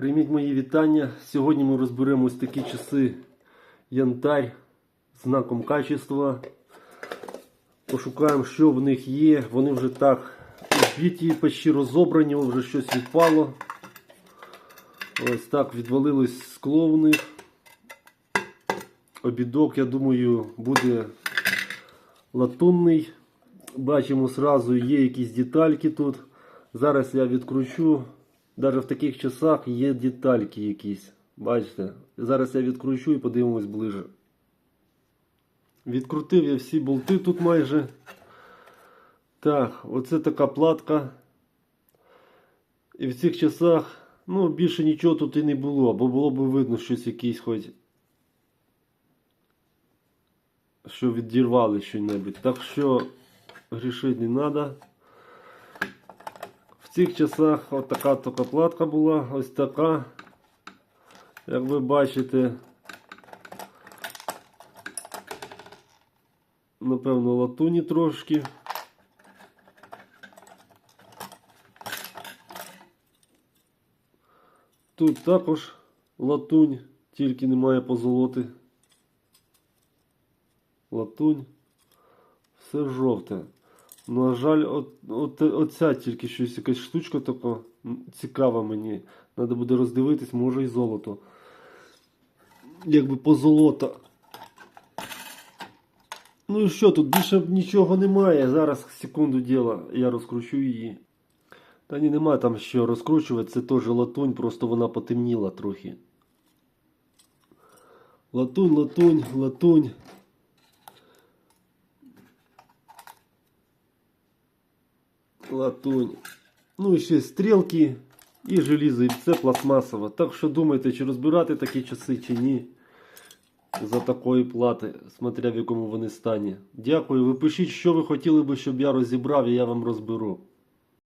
Прийміть мої вітання. Сьогодні ми розберемо ось такі часи янтарь знаком качества. Пошукаємо, що в них є. Вони вже так збиті, почти розобрані, вже щось відпало. Ось так відвалилось скло в них. Обідок, я думаю, буде латунний. Бачимо зразу, є якісь детальки тут. Зараз я відкручу. Навіть в таких часах є детальки якісь. Бачите? Зараз я відкручу і подивимось ближе. Відкрутив я всі болти тут майже. Так, оце така платка. І в цих часах, ну, більше нічого тут і не було, бо було б видно щось якийсь хоч. Що відірвали що-небудь. Так що грішити не треба. Цих часах от така така платка була, ось така. Як ви бачите, напевно, латуні трошки. Тут також латунь, тільки немає позолоти. Латунь. Все жовте. На жаль, от, от, оця тільки щось якась штучка така цікава мені. Треба буде роздивитись, може і золото. Якби позолота. Ну і що, тут більше нічого немає. Зараз секунду діла, я розкручу її. Та ні, немає там що розкручувати, це теж латунь, просто вона потемніла трохи. Латунь, латунь, латунь. Латунь. Ну і ще стрілки і желізо, і все пластмасово. Так що думайте, чи розбирати такі часи, чи ні. За такої плати, смотря в якому вони стані. Дякую. Ви пишіть, що ви хотіли би, щоб я розібрав, і я вам розберу.